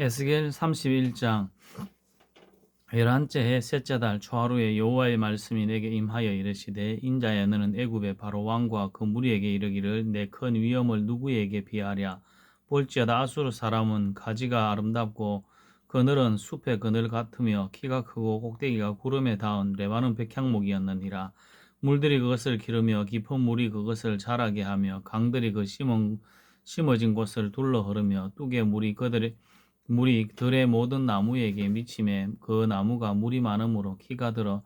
에스겔 31장 열한째 해 셋째 달 초하루에 여호와의 말씀이 내게 임하여 이르시되 인자야 너는 애굽의 바로 왕과 그 무리에게 이르기를 내 큰 위엄을 누구에게 비하랴? 볼지어다 아수르 사람은 가지가 아름답고 그늘은 숲의 그늘 같으며 키가 크고 꼭대기가 구름에 닿은 레바논 백향목이었느니라. 물들이 그것을 기르며 깊은 물이 그것을 자라게 하며 강들이 그 심은, 심어진 곳을 둘러 흐르며 뚝의 물이 그들의 물이 들의 모든 나무에게 미침에 그 나무가 물이 많으므로 키가 들어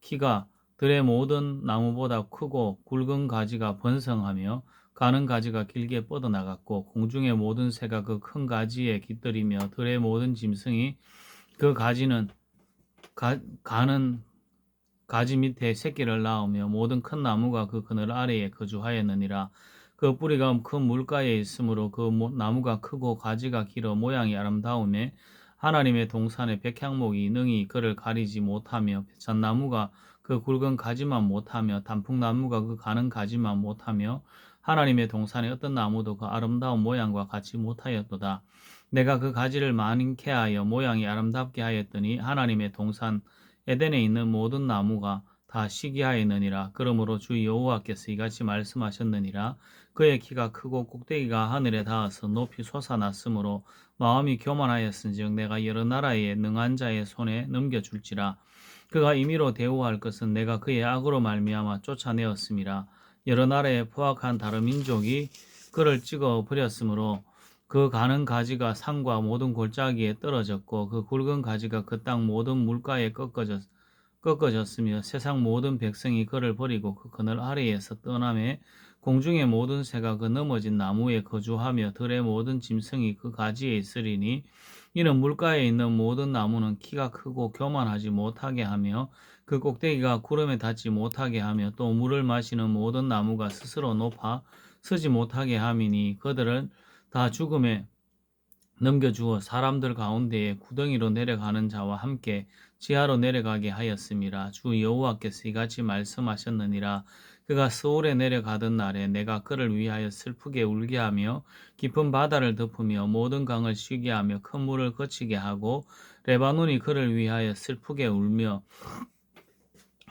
키가 들의 모든 나무보다 크고 굵은 가지가 번성하며 가는 가지가 길게 뻗어나갔고 공중의 모든 새가 그 큰 가지에 깃들이며 들의 모든 짐승이 그 가지는 가, 가는 가지 밑에 새끼를 낳으며 모든 큰 나무가 그 그늘 아래에 거주하였느니라 그 뿌리가 큰 물가에 있으므로 그 모- 나무가 크고 가지가 길어 모양이 아름다움에 하나님의 동산의 백향목이 능히 그를 가리지 못하며 잣나무가 그 굵은 가지만 못하며 단풍나무가 그 가는 가지만 못하며 하나님의 동산의 어떤 나무도 그 아름다운 모양과 같이 못하였도다. 내가 그 가지를 많게 하여 모양이 아름답게 하였더니 하나님의 동산 에덴에 있는 모든 나무가 다 시기하였느니라. 그러므로 주 여호와께서 이같이 말씀하셨느니라. 그의 키가 크고 꼭대기가 하늘에 닿아서 높이 솟아났으므로 마음이 교만하였은즉 내가 여러 나라의 능한 자의 손에 넘겨줄지라. 그가 임의로 대우할 것은 내가 그의 악으로 말미암아 쫓아내었음이라. 여러 나라에 포악한 다른 민족이 그를 찍어 버렸으므로 그 가는 가지가 산과 모든 골짜기에 떨어졌고 그 굵은 가지가 그 땅 모든 물가에 꺾어졌, 꺾어졌으며 세상 모든 백성이 그를 버리고 그 그늘 아래에서 떠남에 공중의 모든 새가 그 넘어진 나무에 거주하며 들의 모든 짐승이 그 가지에 있으리니 이는 물가에 있는 모든 나무는 키가 크고 교만하지 못하게 하며 그 꼭대기가 구름에 닿지 못하게 하며 또 물을 마시는 모든 나무가 스스로 높아 서지 못하게 함이니 그들을 다 죽음에 넘겨주어 사람들 가운데에 구덩이로 내려가는 자와 함께 지하로 내려가게 하였음이라 주 여호와께서 이같이 말씀하셨느니라 그가 서울에 내려가던 날에 내가 그를 위하여 슬프게 울게 하며 깊은 바다를 덮으며 모든 강을 쉬게 하며 큰 물을 거치게 하고 레바논이 그를 위하여 슬프게 울며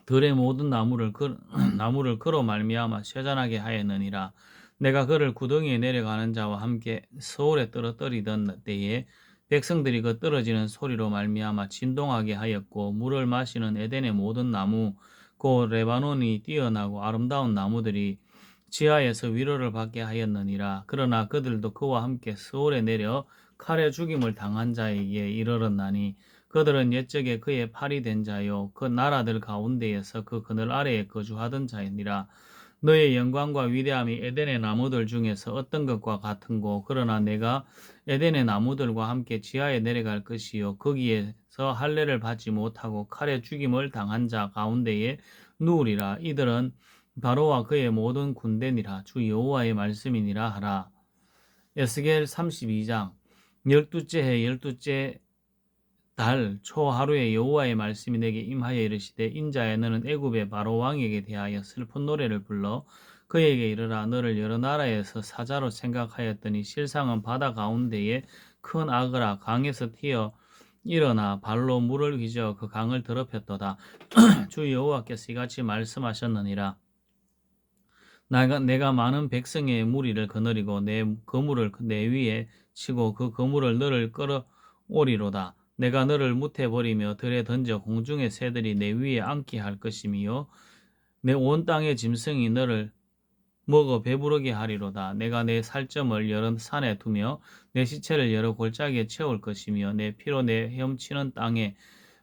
들의 모든 나무를 그, 나무를 그로 말미암아 쇠잔하게 하였느니라. 내가 그를 구덩이에 내려가는 자와 함께 서울에 떨어뜨리던 때에 백성들이 그 떨어지는 소리로 말미암아 진동하게 하였고 물을 마시는 에덴의 모든 나무 곧 레바논이 뛰어나고 아름다운 나무들이 지하에서 위로를 받게 하였느니라. 그러나 그들도 그와 함께 서울에 내려 칼에 죽임을 당한 자에게 이르렀나니 그들은 옛적에 그의 팔이 된 자요. 그 나라들 가운데에서 그 그늘 아래에 거주하던 자이니라. 너의 영광과 위대함이 에덴의 나무들 중에서 어떤 것과 같은고? 그러나 내가 에덴의 나무들과 함께 지하에 내려갈 것이요. 거기에 서 할례를 받지 못하고 칼에 죽임을 당한 자 가운데에 누우리라. 이들은 바로와 그의 모든 군대니라. 주 여호와의 말씀이니라 하라. 에스겔 32장 열두째 해 열두째 달 초하루에 여호와의 말씀이 내게 임하여 이르시되 인자야 너는 애굽의 바로 왕에게 대하여 슬픈 노래를 불러 그에게 이르라. 너를 여러 나라에서 사자로 생각하였더니 실상은 바다 가운데에 큰 아그라 강에서 튀어 일어나 발로 물을 휘저 그 강을 더럽혔도다. 주 여호와께서 이같이 말씀하셨느니라. 내가, 내가 많은 백성의 무리를 거느리고 내 거물을 내 위에 치고 그 거물을 너를 끌어오리로다. 내가 너를 무태버리며 들에 던져 공중의 새들이 내 위에 앉게 할 것이며 내 온 땅의 짐승이 너를 먹어 배부르게 하리로다. 내가 내 살점을 여러 산에 두며 내 시체를 여러 골짜기에 채울 것이며 내 피로 내 헤엄치는 땅에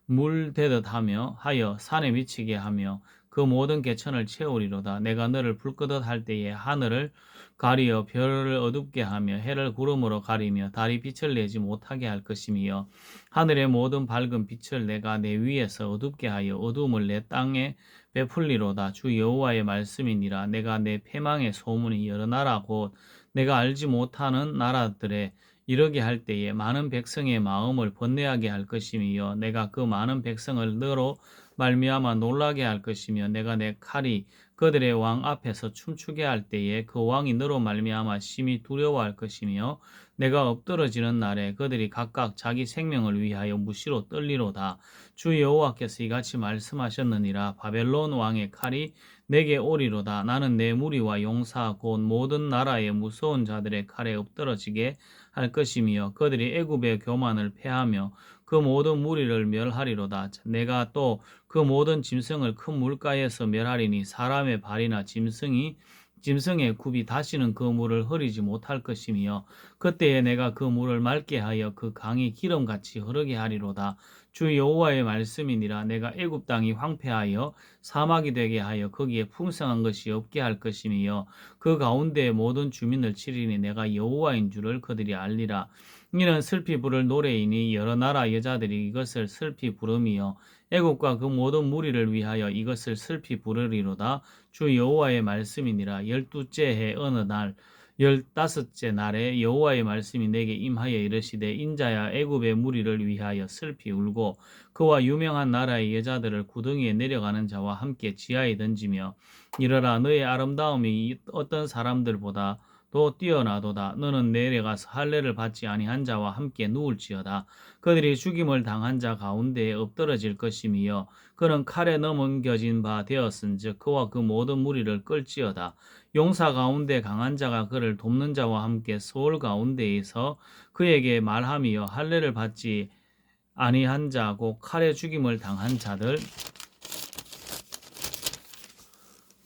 물 대듯 하며 하여 산에 미치게 하며 그 모든 개천을 채우리로다. 내가 너를 불 끄듯 할 때에 하늘을 가리어 별을 어둡게 하며 해를 구름으로 가리며 달이 빛을 내지 못하게 할 것이며 하늘의 모든 밝은 빛을 내가 내 위에서 어둡게 하여 어두움을 내 땅에 베풀리로다. 주 여호와의 말씀이니라. 내가 내 패망의 소문이 여러 나라. 곧 내가 알지 못하는 나라들에 이르게 할 때에 많은 백성의 마음을 번뇌하게 할 것이며 내가 그 많은 백성을 너로 말미암아 놀라게 할 것이며 내가 내 칼이 그들의 왕 앞에서 춤추게 할 때에 그 왕이 너로 말미암아 심히 두려워할 것이며 내가 엎드러지는 날에 그들이 각각 자기 생명을 위하여 무시로 떨리로다. 주 여호와께서 이같이 말씀하셨느니라 바벨론 왕의 칼이 내게 오리로다. 나는 내 무리와 용사 곧 모든 나라의 무서운 자들의 칼에 엎드러지게 할 것이며 그들이 애굽의 교만을 패하며 그 모든 무리를 멸하리로다. 내가 또 그 모든 짐승을 큰 물가에서 멸하리니 사람의 발이나 짐승이 짐승의 굽이 다시는 그 물을 흐리지 못할 것이며 그때에 내가 그 물을 맑게 하여 그 강이 기름같이 흐르게 하리로다. 주 여호와의 말씀이니라 내가 애굽 땅이 황폐하여 사막이 되게 하여 거기에 풍성한 것이 없게 할 것이며 그 가운데 모든 주민을 치리니 내가 여호와인 줄을 그들이 알리라. 이는 슬피 부를 노래이니 여러 나라 여자들이 이것을 슬피 부름이요 애국과 그 모든 무리를 위하여 이것을 슬피 부르리로다. 주 여호와의 말씀이니라. 열두째 해 어느 날 열다섯째 날에 여호와의 말씀이 내게 임하여 이르시되 인자야 애굽의 무리를 위하여 슬피 울고 그와 유명한 나라의 여자들을 구덩이에 내려가는 자와 함께 지하에 던지며 이러라 너의 아름다움이 어떤 사람들보다 또 뛰어나도다. 너는 내려가서 할례를 받지 아니한 자와 함께 누울지어다. 그들이 죽임을 당한 자 가운데에 엎드러질 것이며 그는 칼에 넘겨진 바 되었은즉 그와 그 모든 무리를 끌지어다. 용사 가운데 강한 자가 그를 돕는 자와 함께 소울 가운데에서 그에게 말하며 할례를 받지 아니한 자고 칼에 죽임을 당한 자들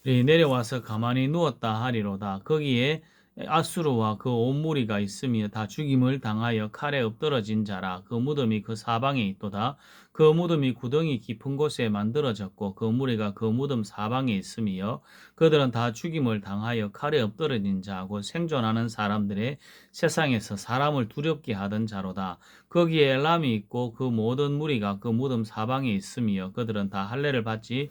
이 내려와서 가만히 누웠다 하리로다. 거기에 아수르와 그 온 무리가 있으며 다 죽임을 당하여 칼에 엎드러진 자라. 그 무덤이 그 사방에 있도다. 그 무덤이 구덩이 깊은 곳에 만들어졌고 그 무리가 그 무덤 사방에 있으며 그들은 다 죽임을 당하여 칼에 엎드러진 자고 생존하는 사람들의 세상에서 사람을 두렵게 하던 자로다. 거기에 엘람이 있고 그 모든 무리가 그 무덤 사방에 있으며 그들은 다 할례를 받지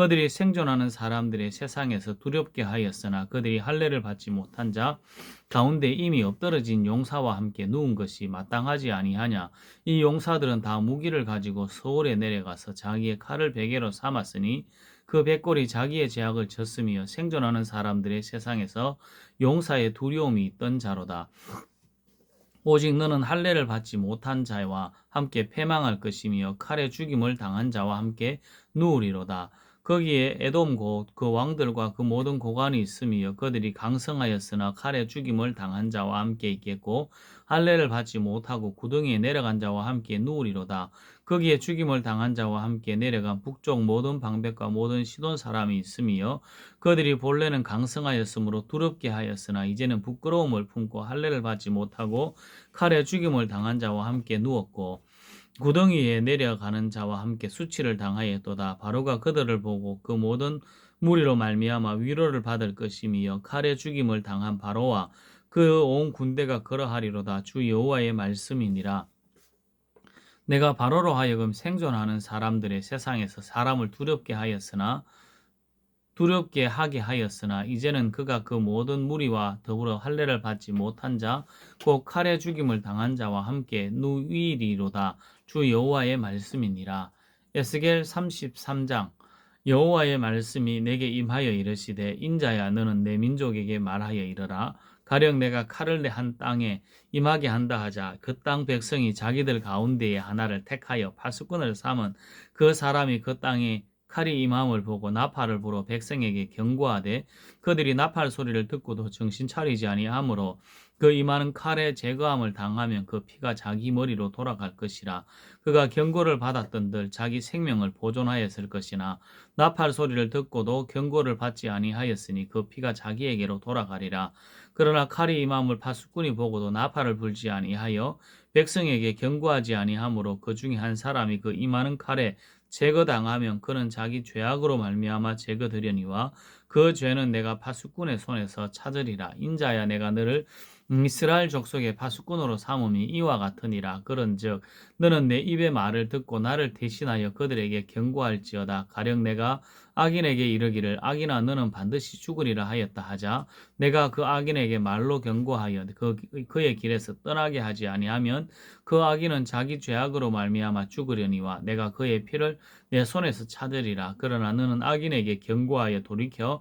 그들이 생존하는 사람들의 세상에서 두렵게 하였으나 그들이 할례를 받지 못한 자 가운데 이미 엎드러진 용사와 함께 누운 것이 마땅하지 아니하냐 이 용사들은 다 무기를 가지고 서울에 내려가서 자기의 칼을 베개로 삼았으니 그 백골이 자기의 제약을 졌으며 생존하는 사람들의 세상에서 용사의 두려움이 있던 자로다. 오직 너는 할례를 받지 못한 자와 함께 패망할 것이며 칼에 죽임을 당한 자와 함께 누우리로다. 거기에 에돔 곧 그 왕들과 그 모든 고관이 있으며 그들이 강성하였으나 칼에 죽임을 당한 자와 함께 있겠고 할례를 받지 못하고 구덩이에 내려간 자와 함께 누우리로다. 거기에 죽임을 당한 자와 함께 내려간 북쪽 모든 방백과 모든 시돈 사람이 있으며 그들이 본래는 강성하였으므로 두렵게 하였으나 이제는 부끄러움을 품고 할례를 받지 못하고 칼에 죽임을 당한 자와 함께 누웠고 구덩이에 내려가는 자와 함께 수치를 당하였도다. 바로가 그들을 보고 그 모든 무리로 말미암아 위로를 받을 것이며 칼에 죽임을 당한 바로와 그 온 군대가 그러하리로다. 주 여호와의 말씀이니라. 내가 바로로 하여금 생존하는 사람들의 세상에서 사람을 두렵게 하였으나 두렵게 하게 하였으나 이제는 그가 그 모든 무리와 더불어 할례를 받지 못한 자, 곧 칼에 죽임을 당한 자와 함께 누이리로다. 주 여호와의 말씀이니라. 에스겔 33장 여호와의 말씀이 내게 임하여 이르시되 인자야 너는 내 민족에게 말하여 이르라 가령 내가 칼을 내 한 땅에 임하게 한다 하자 그 땅 백성이 자기들 가운데에 하나를 택하여 파수꾼을 삼은 그 사람이 그 땅에 칼이 임함을 보고 나팔을 불어 백성에게 경고하되 그들이 나팔 소리를 듣고도 정신 차리지 아니하므로 그 임하는 칼에 제거함을 당하면 그 피가 자기 머리로 돌아갈 것이라. 그가 경고를 받았던들 자기 생명을 보존하였을 것이나 나팔 소리를 듣고도 경고를 받지 아니하였으니 그 피가 자기에게로 돌아가리라. 그러나 칼이 임함을 파수꾼이 보고도 나팔을 불지 아니하여 백성에게 경고하지 아니하므로 그 중에 한 사람이 그 임하는 칼에 제거당하면 그는 자기 죄악으로 말미암아 제거되려니와 그 죄는 내가 파수꾼의 손에서 찾으리라. 인자야 내가 너를 이스라엘 족속의 파수꾼으로 삼음이 이와 같으니라. 그런즉 너는 내 입의 말을 듣고 나를 대신하여 그들에게 경고할지어다. 가령 내가 악인에게 이르기를 악인아 너는 반드시 죽으리라 하였다 하자. 내가 그 악인에게 말로 경고하여 그 그의 길에서 떠나게 하지 아니하면 그 악인은 자기 죄악으로 말미암아 죽으려니와 내가 그의 피를 내 손에서 찾으리라. 그러나 너는 악인에게 경고하여 돌이켜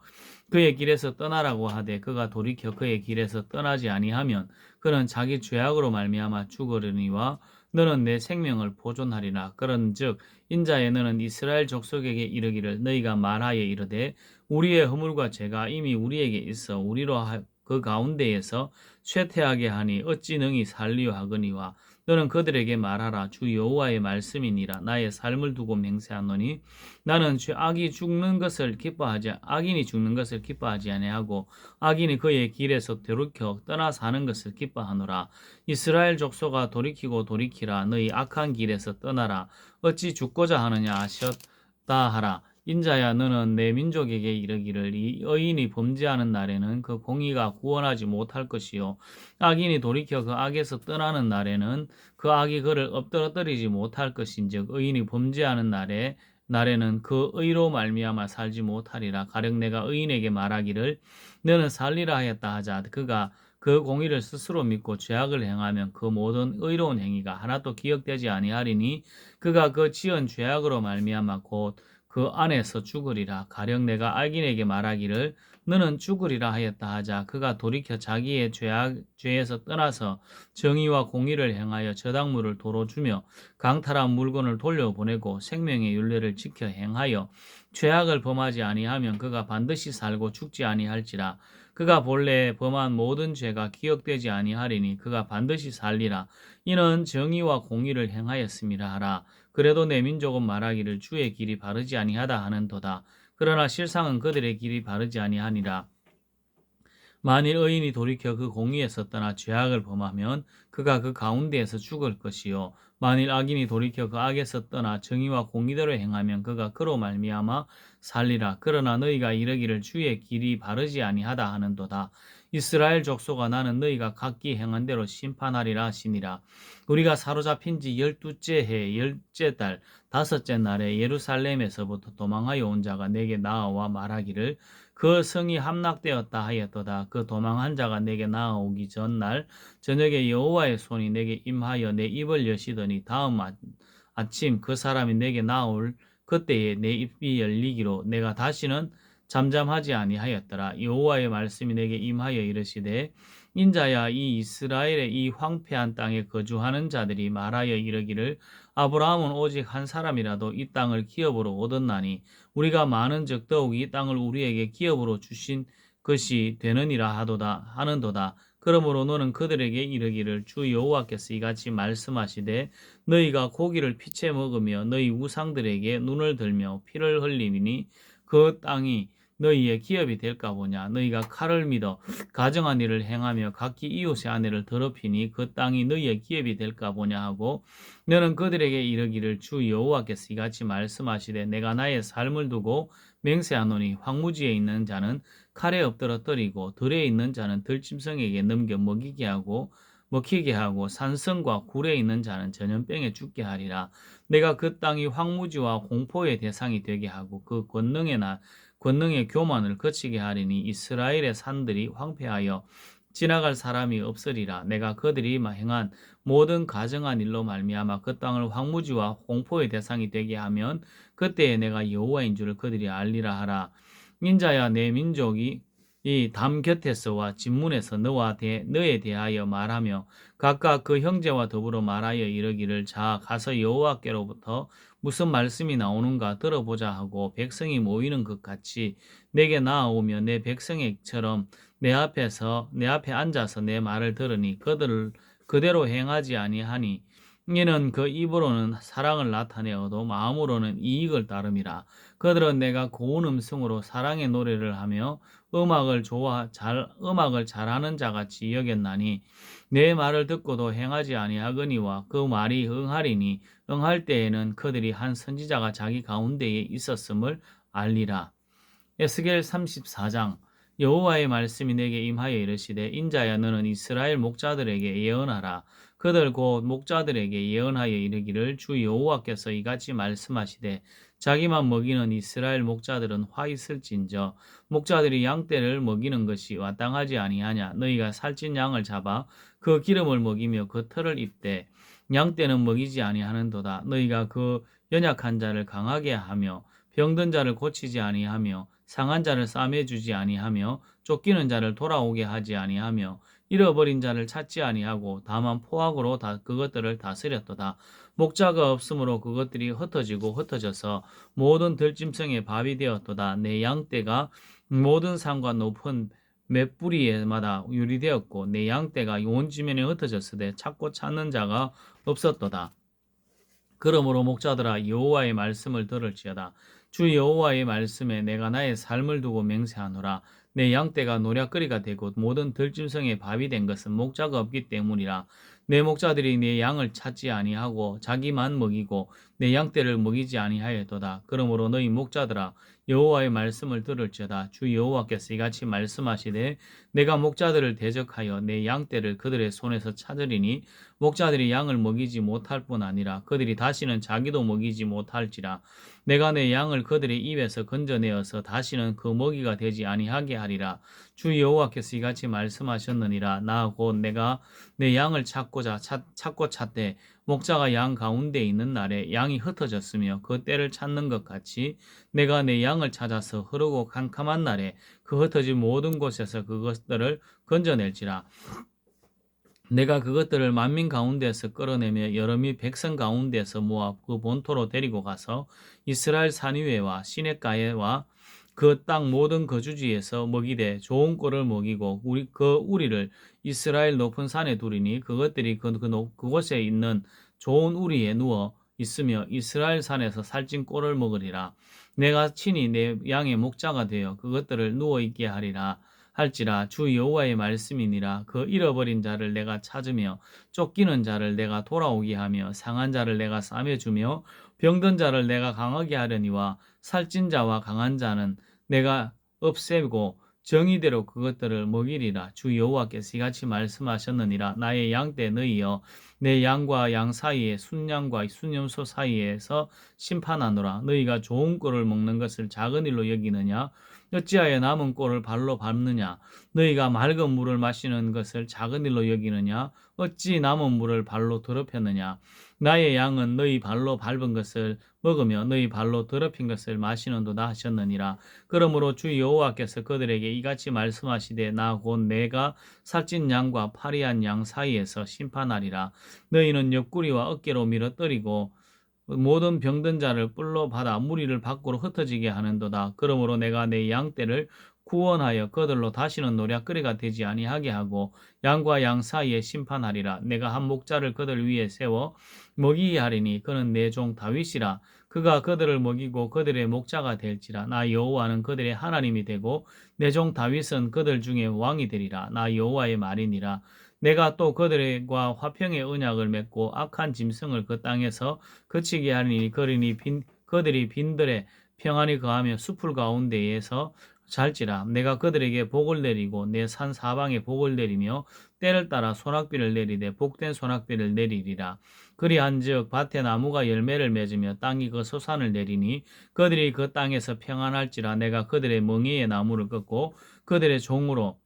그의 길에서 떠나라고 하되 그가 돌이켜 그의 길에서 떠나지 아니하면 그는 자기 죄악으로 말미암아 죽으려니와 너는 내 생명을 보존하리라. 그런즉 인자에 너는 이스라엘 족속에게 이르기를 너희가 말하여 이르되 우리의 허물과 죄가 이미 우리에게 있어 우리로 하- 그 가운데에서 쇠퇴하게 하니 어찌 능히 살리려 하거니와 너는 그들에게 말하라. 주 여호와의 말씀이니라. 나의 삶을 두고 맹세하노니 나는 죄 악이 죽는 것을 기뻐하지 악인이 죽는 것을 기뻐하지 아니하고 악인이 그의 길에서 돌이켜 떠나 사는 것을 기뻐하노라. 이스라엘 족속아 돌이키고 돌이키라. 너희 악한 길에서 떠나라. 어찌 죽고자 하느냐 하셨다 하라 인자야 너는 내 민족에게 이르기를 이 의인이 범죄하는 날에는 그 공의가 구원하지 못할 것이요. 악인이 돌이켜 그 악에서 떠나는 날에는 그 악이 그를 엎드러뜨리지 못할 것인즉 의인이 범죄하는 날에 날에는 그 의로 말미암아 살지 못하리라. 가령 내가 의인에게 말하기를 너는 살리라 하였다 하자. 그가 그 공의를 스스로 믿고 죄악을 행하면 그 모든 의로운 행위가 하나도 기억되지 아니하리니 그가 그 지은 죄악으로 말미암아 곧 그 안에서 죽으리라. 가령 내가 악인에게 말하기를 너는 죽으리라 하였다 하자 그가 돌이켜 자기의 죄악 죄에서 떠나서 정의와 공의를 행하여 저당물을 도로 주며 강탈한 물건을 돌려보내고 생명의 윤례를 지켜 행하여 죄악을 범하지 아니하면 그가 반드시 살고 죽지 아니할지라. 그가 본래 범한 모든 죄가 기억되지 아니하리니 그가 반드시 살리라. 이는 정의와 공의를 행하였음이라 하라 그래도 내 민족은 말하기를 주의 길이 바르지 아니하다 하는 도다. 그러나 실상은 그들의 길이 바르지 아니하니라. 만일 의인이 돌이켜 그 공의에서 떠나 죄악을 범하면 그가 그 가운데에서 죽을 것이요. 만일 악인이 돌이켜 그 악에서 떠나 정의와 공의대로 행하면 그가 그로 말미암아 살리라. 그러나 너희가 이르기를 주의 길이 바르지 아니하다 하는도다 이스라엘 족속아 나는 너희가 각기 행한 대로 심판하리라 하시니라 우리가 사로잡힌 지 열두째 해 열째 달 다섯째 날에 예루살렘에서부터 도망하여 온 자가 내게 나아와 말하기를 그 성이 함락되었다 하였도다. 그 도망한 자가 내게 나아오기 전날 저녁에 여호와의 손이 내게 임하여 내 입을 여시더니 다음 아- 아침 그 사람이 내게 나올 그때에 내 입이 열리기로 내가 다시는 잠잠하지 아니하였더라. 여호와의 말씀이 내게 임하여 이르시되 인자야 이 이스라엘의 이 황폐한 땅에 거주하는 자들이 말하여 이르기를 아브라함은 오직 한 사람이라도 이 땅을 기업으로 얻었나니 우리가 많은 즉 더욱 이 땅을 우리에게 기업으로 주신 것이 되느니라 하도다 하는도다. 그러므로 너는 그들에게 이르기를 주 여호와께서 이같이 말씀하시되 너희가 고기를 피채 먹으며 너희 우상들에게 눈을 들며 피를 흘리니 그 땅이 너희의 기업이 될까 보냐? 너희가 칼을 믿어 가정한 일을 행하며 각기 이웃의 아내를 더럽히니 그 땅이 너희의 기업이 될까 보냐 하고 너는 그들에게 이르기를 주 여호와께서 이같이 말씀하시되 내가 나의 삶을 두고 맹세하노니 황무지에 있는 자는 칼에 엎드러 떨이고 들에 있는 자는 들짐승에게 넘겨 먹이게 하고 먹히게 하고 산성과 굴에 있는 자는 전염병에 죽게 하리라. 내가 그 땅이 황무지와 공포의 대상이 되게 하고 그 권능의 나 권능의 교만을 거치게 하리니 이스라엘의 산들이 황폐하여 지나갈 사람이 없으리라. 내가 그들이 행한 모든 가정한 일로 말미암아 그 땅을 황무지와 공포의 대상이 되게 하면 그때에 내가 여호와인 줄을 그들이 알리라 하라. 인자야 내 민족이 이 담 곁에서와 진문에서 너와 대, 너에 대하여 말하며 각각 그 형제와 더불어 말하여 이르기를 자 가서 여호와께로부터 무슨 말씀이 나오는가 들어보자 하고 백성이 모이는 것 같이 내게 나아오며 내 백성에처럼 내 앞에서 내 앞에 앉아서 내 말을 들으니 그들을 그대로 행하지 아니하니 이는 그 입으로는 사랑을 나타내어도 마음으로는 이익을 따름이라. 그들은 내가 고운 음성으로 사랑의 노래를 하며 음악을 좋아 잘 음악을 잘하는 자같이 여겼나니 내 말을 듣고도 행하지 아니하거니와 그 말이 응하리니 응할 때에는 그들이 한 선지자가 자기 가운데에 있었음을 알리라. 에스겔 34장 여호와의 말씀이 내게 임하여 이르시되 인자야 너는 이스라엘 목자들에게 예언하라 그들 곧 목자들에게 예언하여 이르기를 주 여호와께서 이같이 말씀하시되 자기만 먹이는 이스라엘 목자들은 화 있을진저 목자들이 양떼를 먹이는 것이 마땅하지 아니하냐 너희가 살찐 양을 잡아 그 기름을 먹이며 그 털을 입되 양떼는 먹이지 아니하는도다 너희가 그 연약한 자를 강하게 하며 병든 자를 고치지 아니하며 상한 자를 싸매 주지 아니하며 쫓기는 자를 돌아오게 하지 아니하며 잃어버린 자를 찾지 아니하고 다만 포악으로 다 그것들을 다스렸도다. 목자가 없으므로 그것들이 흩어지고 흩어져서 모든 들짐승의 밥이 되었도다. 내 양떼가 모든 산과 높은 몇 뿌리에마다 유리되었고 내 양떼가 온 지면에 흩어졌으되 찾고 찾는 자가 없었도다. 그러므로 목자들아 여호와의 말씀을 들을지어다. 주 여호와의 말씀에 내가 나의 삶을 두고 맹세하노라. 내 양떼가 노략거리가 되고 모든 들짐승의 밥이 된 것은 목자가 없기 때문이라. 내 목자들이 내 양을 찾지 아니하고 자기만 먹이고 내 양떼를 먹이지 아니하였도다. 그러므로 너희 목자들아 여호와의 말씀을 들을지어다. 주 여호와께서 이같이 말씀하시되 내가 목자들을 대적하여 내 양떼를 그들의 손에서 찾으리니 목자들이 양을 먹이지 못할 뿐 아니라 그들이 다시는 자기도 먹이지 못할지라. 내가 내 양을 그들의 입에서 건져내어서 다시는 그 먹이가 되지 아니하게 하리라. 주 여호와께서 이같이 말씀하셨느니라. 나 곧 내가 내 양을 찾고자 찾, 찾고 찾되 목자가 양 가운데 있는 날에 양이 흩어졌으며 그 때를 찾는 것 같이 내가 내 양을 찾아서 흐르고 캄캄한 날에 그 흩어진 모든 곳에서 그것들을 건져낼지라. 내가 그것들을 만민 가운데서 끌어내며 여러미 백성 가운데서 모아 그 본토로 데리고 가서 이스라엘 산 위에와 시냇가에와 그 땅 모든 거주지에서 먹이되 좋은 꼴을 먹이고 우리 그 우리를 이스라엘 높은 산에 두리니 그것들이 그, 그 높- 그곳에 있는 좋은 우리에 누워 있으며 이스라엘 산에서 살찐 꼴을 먹으리라. 내가 친히 내 양의 목자가 되어 그것들을 누워 있게 하리라. 할지라 주 여호와의 말씀이니라 그 잃어버린 자를 내가 찾으며 쫓기는 자를 내가 돌아오게 하며 상한 자를 내가 싸매 주며 병든 자를 내가 강하게 하려니와 살찐 자와 강한 자는 내가 없애고 정의대로 그것들을 먹이리라. 주 여호와께서 이같이 말씀하셨느니라. 나의 양떼 너희여 내 양과 양 사이에 순양과 순염소 사이에서 심판하노라. 너희가 좋은 꼴을 먹는 것을 작은 일로 여기느냐? 어찌하여 남은 꼴을 발로 밟느냐? 너희가 맑은 물을 마시는 것을 작은 일로 여기느냐? 어찌 남은 물을 발로 더럽혔느냐 나의 양은 너희 발로 밟은 것을 먹으며 너희 발로 더럽힌 것을 마시는도다 하셨느니라 그러므로 주 여호와께서 그들에게 이같이 말씀하시되 나 곧 내가 살찐 양과 파리한 양 사이에서 심판하리라 너희는 옆구리와 어깨로 밀어뜨리고 모든 병든 자를 뿔로 받아 무리를 밖으로 흩어지게 하는도다. 그러므로 내가 내 양떼를 구원하여 그들로 다시는 노략거리가 되지 아니하게 하고 양과 양 사이에 심판하리라. 내가 한 목자를 그들 위에 세워 먹이게 하리니 그는 내 종 다윗이라. 그가 그들을 먹이고 그들의 목자가 될지라. 나 여호와는 그들의 하나님이 되고 내 종 다윗은 그들 중에 왕이 되리라. 나 여호와의 말이니라. 내가 또 그들과 화평의 언약을 맺고 악한 짐승을 그 땅에서 그치게 하리니 그러니 빈, 그들이 빈들에 평안히 거하며 숲을 가운데에서 잘지라. 내가 그들에게 복을 내리고 내 산 사방에 복을 내리며 때를 따라 소낙비를 내리되 복된 소낙비를 내리리라. 그리한즉 밭에 나무가 열매를 맺으며 땅이 그 소산을 내리니 그들이 그 땅에서 평안할지라. 내가 그들의 멍에의 나무를 꺾고 그들의 종으로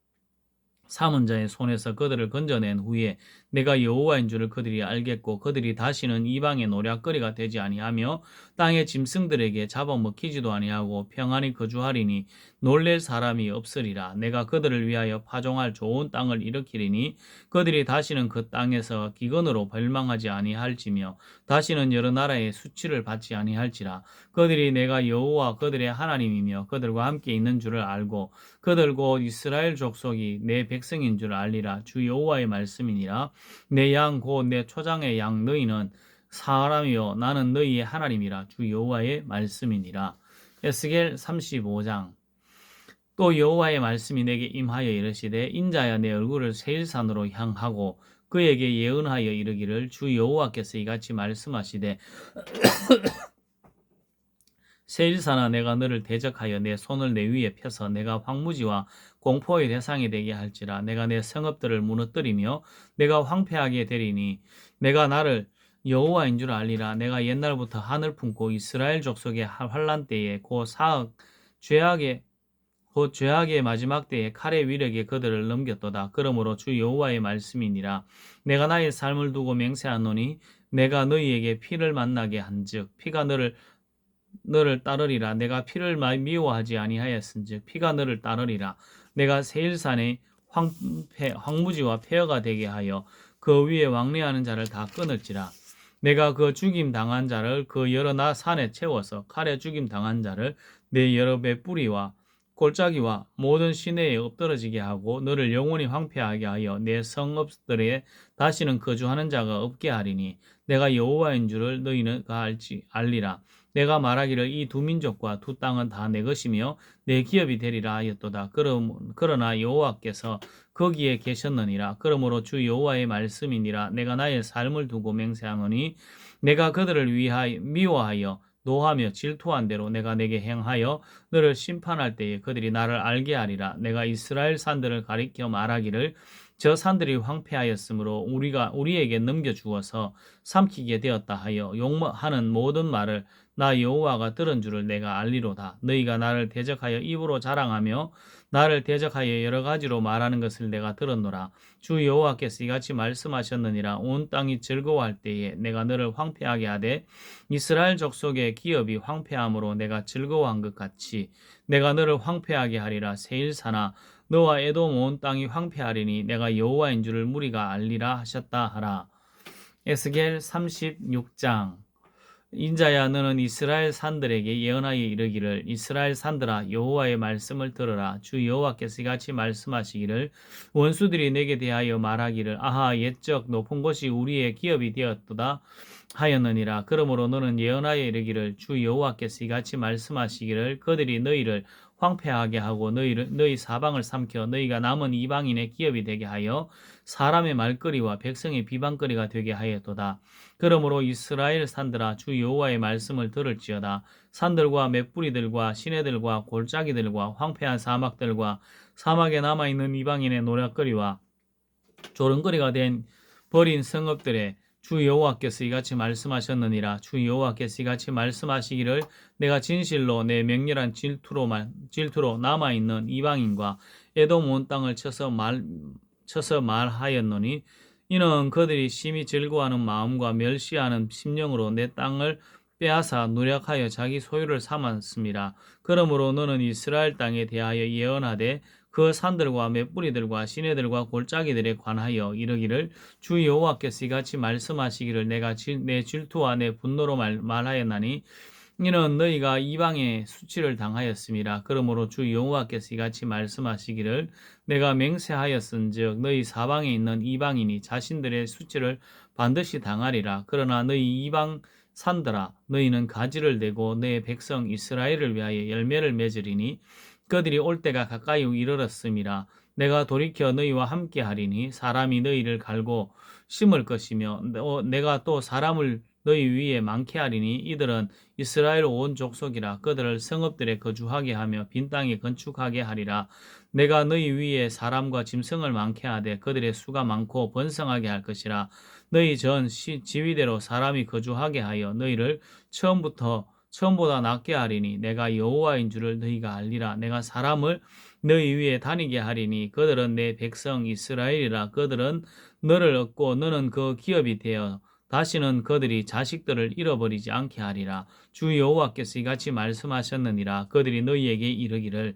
삼은 자의 손에서 그들을 건져낸 후에 내가 여호와인 줄을 그들이 알겠고 그들이 다시는 이방의 노략거리가 되지 아니하며 땅의 짐승들에게 잡아먹히지도 아니하고 평안히 거주하리니 놀랄 사람이 없으리라. 내가 그들을 위하여 파종할 좋은 땅을 일으키리니 그들이 다시는 그 땅에서 기근으로 멸망하지 아니할지며 다시는 여러 나라의 수치를 받지 아니할지라. 그들이 내가 여호와 그들의 하나님이며 그들과 함께 있는 줄을 알고 그들 곧 이스라엘 족속이 내 백성인 줄 알리라. 주 여호와의 말씀이니라 내 양 곧 내 초장의 양 너희는 사람이요. 나는 너희의 하나님이라. 주 여호와의 말씀이니라. 에스겔 35장. 또 여호와의 말씀이 내게 임하여 이르시되 인자야 내 얼굴을 세일산으로 향하고 그에게 예언하여 이르기를 주 여호와께서 이같이 말씀하시되 세일산아 내가 너를 대적하여 내 손을 내 위에 펴서 내가 황무지와 공포의 대상이 되게 할지라 내가 내 성읍들을 무너뜨리며 내가 황폐하게 되리니 내가 나를 여호와인 줄 알리라 내가 옛날부터 하늘 품고 이스라엘 족속의 환란 때에 고 사악 죄악의 곧 죄악의 마지막 때에 칼의 위력에 그들을 넘겼도다. 그러므로 주 여호와의 말씀이니라. 내가 나의 삶을 두고 맹세하노니 내가 너희에게 피를 만나게 한즉 피가 너를 너를 따르리라. 내가 피를 미워하지 아니하였은즉 피가 너를 따르리라. 내가 세일산의 황폐, 황무지와 폐허가 되게 하여 그 위에 왕래하는 자를 다 끊을지라. 내가 그 죽임 당한 자를 그 여러 나 산에 채워서 칼에 죽임 당한 자를 내 여러 배 뿌리와 골짜기와 모든 시내에 엎드러지게 하고 너를 영원히 황폐하게 하여 내 성읍들에 다시는 거주하는 자가 없게 하리니 내가 여호와인 줄을 너희는 알지 알리라 내가 말하기를 이 두 민족과 두 땅은 다 내 것이며 내 기업이 되리라 하였도다. 그러나 여호와께서 거기에 계셨느니라. 그러므로 주 여호와의 말씀이니라. 내가 나의 삶을 두고 맹세하노니 내가 그들을 위하여 미워하여 노하며 질투한 대로 내가 내게 행하여 너를 심판할 때에 그들이 나를 알게 하리라. 내가 이스라엘 산들을 가리켜 말하기를 저 산들이 황폐하였으므로 우리가 우리에게 넘겨 주어서 삼키게 되었다 하여 욕하는 모든 말을 나 여호와가 들은 줄을 내가 알리로다. 너희가 나를 대적하여 입으로 자랑하며 나를 대적하여 여러 가지로 말하는 것을 내가 들었노라. 주 여호와께서 이같이 말씀하셨느니라. 온 땅이 즐거워할 때에 내가 너를 황폐하게 하되 이스라엘 족속의 기업이 황폐함으로 내가 즐거워한 것 같이 내가 너를 황폐하게 하리라. 세일사나 너와 에돔 온 땅이 황폐하리니 내가 여호와인 줄을 무리가 알리라 하셨다 하라. 에스겔 36장. 인자야 너는 이스라엘 산들에게 예언하여 이르기를 이스라엘 산들아 여호와의 말씀을 들으라. 주 여호와께서 이같이 말씀하시기를 원수들이 내게 대하여 말하기를 아하 옛적 높은 곳이 우리의 기업이 되었도다 하였느니라. 그러므로 너는 예언하여 이르기를 주 여호와께서 이같이 말씀하시기를 그들이 너희를 황폐하게 하고 너희를 너희 사방을 삼켜 너희가 남은 이방인의 기업이 되게 하여 사람의 말거리와 백성의 비방거리가 되게 하였도다. 그러므로 이스라엘 산들아 주 여호와의 말씀을 들을지어다. 산들과 맷뿌리들과 시내들과 골짜기들과 황폐한 사막들과 사막에 남아 있는 이방인의 노략거리와 조롱거리가 된 버린 성읍들의 주 여호와께서 이같이 말씀하셨느니라 주 여호와께서 이같이 말씀하시기를 내가 진실로 내 맹렬한 질투로 말, 질투로 남아 있는 이방인과 에돔 온 땅을 쳐서 말 쳐서 말하였노니 이는 그들이 심히 즐거워하는 마음과 멸시하는 심령으로 내 땅을 빼앗아 누략하여 자기 소유를 삼았습니다. 그러므로 너는 이스라엘 땅에 대하여 예언하되 그 산들과 맷뿌리들과 시내들과 골짜기들에 관하여 이르기를 주 여호와께서 이같이 말씀하시기를 내가 내 질투와 내 분노로 말, 말하였나니 이는 너희가 이방의 수치를 당하였습니다. 그러므로 주 여호와께서 이같이 말씀하시기를 내가 맹세하였은즉 너희 사방에 있는 이방인이 자신들의 수치를 반드시 당하리라. 그러나 너희 이방 산들아 너희는 가지를 내고 내 백성 이스라엘을 위하여 열매를 맺으리니 그들이 올 때가 가까이 이르렀음이라 내가 돌이켜 너희와 함께 하리니 사람이 너희를 갈고 심을 것이며 내가 또 사람을 너희 위에 많게 하리니 이들은 이스라엘 온 족속이라 그들을 성읍들에 거주하게 하며 빈 땅에 건축하게 하리라. 내가 너희 위에 사람과 짐승을 많게 하되 그들의 수가 많고 번성하게 할 것이라. 너희 전 지위대로 사람이 거주하게 하여 너희를 처음부터 처음보다 낫게 하리니 내가 여호와인 줄을 너희가 알리라. 내가 사람을 너희 위에 다니게 하리니 그들은 내 백성 이스라엘이라. 그들은 너를 얻고 너는 그 기업이 되어 다시는 그들이 자식들을 잃어버리지 않게 하리라. 주 여호와께서 이같이 말씀하셨느니라. 그들이 너희에게 이르기를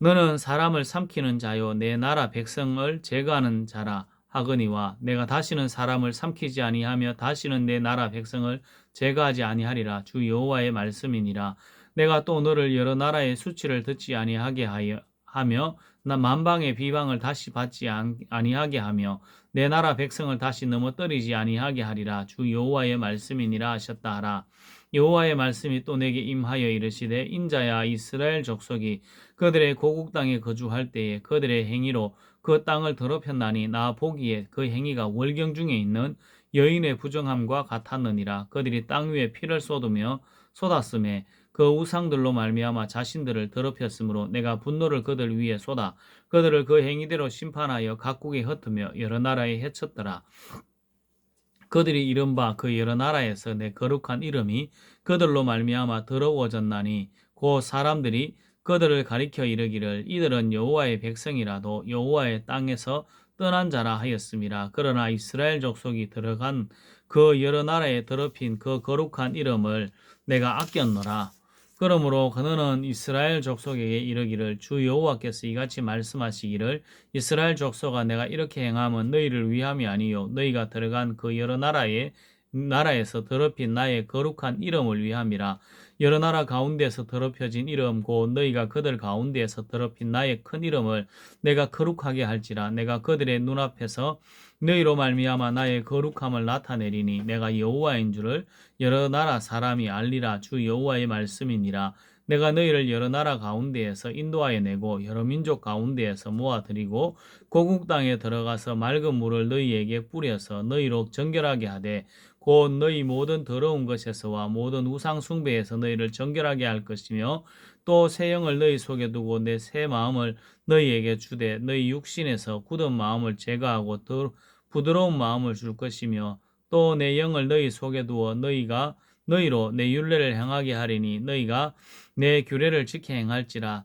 너는 사람을 삼키는 자요. 내 나라 백성을 제거하는 자라 하거니와 내가 다시는 사람을 삼키지 아니하며 다시는 내 나라 백성을 제거하지 아니하리라. 주 여호와의 말씀이니라. 내가 또 너를 여러 나라의 수치를 듣지 아니하게 하여 하며 나 만방의 비방을 다시 받지 아니하게 하며 내 나라 백성을 다시 넘어뜨리지 아니하게 하리라. 주 여호와의 말씀이니라 하셨다 하라. 여호와의 말씀이 또 내게 임하여 이르시되 인자야 이스라엘 족속이 그들의 고국 땅에 거주할 때에 그들의 행위로 그 땅을 더럽혔나니 나 보기에 그 행위가 월경 중에 있는 여인의 부정함과 같았느니라 그들이 땅 위에 피를 쏟으며 쏟았음에 그 우상들로 말미암아 자신들을 더럽혔으므로 내가 분노를 그들 위에 쏟아 그들을 그 행위대로 심판하여 각국에 흩으며 여러 나라에 해쳤더라. 그들이 이른 바 그 여러 나라에서 내 거룩한 이름이 그들로 말미암아 더러워졌나니 그 사람들이 그들을 가리켜 이르기를 이들은 여호와의 백성이라도 여호와의 땅에서 떠난 자라 하였음이라 그러나 이스라엘 족속이 들어간 그 여러 나라에 더럽힌 그 거룩한 이름을 내가 아꼈노라. 그러므로 그너는 이스라엘 족속에게 이르기를 주 여호와께서 이같이 말씀하시기를 이스라엘 족속아 내가 이렇게 행함은 너희를 위함이 아니요. 너희가 들어간 그 여러 나라에 나라에서 더럽힌 나의 거룩한 이름을 위함이라. 여러 나라 가운데서 더럽혀진 이름 곧 너희가 그들 가운데에서 더럽힌 나의 큰 이름을 내가 거룩하게 할지라. 내가 그들의 눈앞에서 너희로 말미암아 나의 거룩함을 나타내리니 내가 여호와인 줄을 여러 나라 사람이 알리라. 주 여호와의 말씀이니라. 내가 너희를 여러 나라 가운데에서 인도하여 내고 여러 민족 가운데에서 모아들이고 고국 땅에 들어가서 맑은 물을 너희에게 뿌려서 너희로 정결하게 하되 곧 너희 모든 더러운 것에서와 모든 우상 숭배에서 너희를 정결하게 할 것이며 또 새 영을 너희 속에 두고 내 새 마음을 너희에게 주되 너희 육신에서 굳은 마음을 제거하고 더 부드러운 마음을 줄 것이며 또 내 영을 너희 속에 두어 너희가 너희로 내 율례를 행하게 하리니 너희가 내 규례를 지켜 행할지라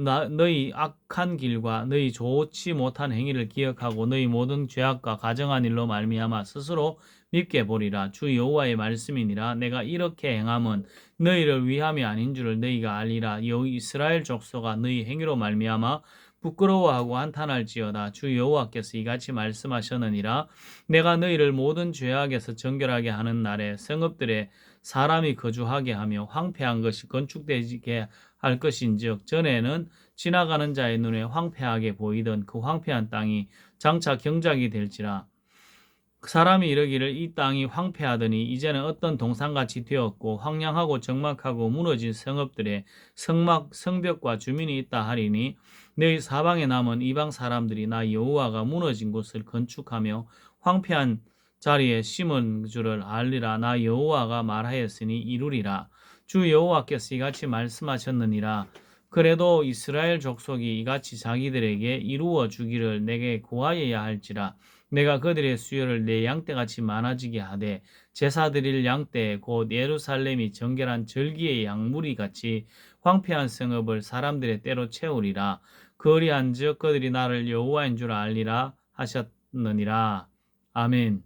나, 너희 악한 길과 너희 좋지 못한 행위를 기억하고 너희 모든 죄악과 가정한 일로 말미암아 스스로 믿게 보리라. 주 여호와의 말씀이니라. 내가 이렇게 행함은 너희를 위함이 아닌 줄을 너희가 알리라. 여 이스라엘 족속아 너희 행위로 말미암아 부끄러워하고 한탄할지어다. 주 여호와께서 이같이 말씀하셨느니라. 내가 너희를 모든 죄악에서 정결하게 하는 날에 성읍들에 사람이 거주하게 하며 황폐한 것이 건축되게 할 것인즉 전에는 지나가는 자의 눈에 황폐하게 보이던 그 황폐한 땅이 장차 경작이 될지라. 사람이 이르기를 이 땅이 황폐하더니 이제는 어떤 동산같이 되었고 황량하고 적막하고 무너진 성읍들에 성막 성벽과 주민이 있다 하리니 너희 사방에 남은 이방 사람들이 나 여호와가 무너진 곳을 건축하며 황폐한 자리에 심은 줄을 알리라. 나 여호와가 말하였으니 이루리라 주 여호와께서 이같이 말씀하셨느니라. 그래도 이스라엘 족속이 이같이 자기들에게 이루어 주기를 내게 구하여야 할지라. 내가 그들의 수요를 내 양떼같이 많아지게 하되 제사 드릴 양떼 곧 예루살렘이 정결한 절기의 양무리 같이 황폐한 성읍을 사람들의 때로 채우리라. 그리한즉 그들이 나를 여호와인 줄 알리라 하셨느니라. 아멘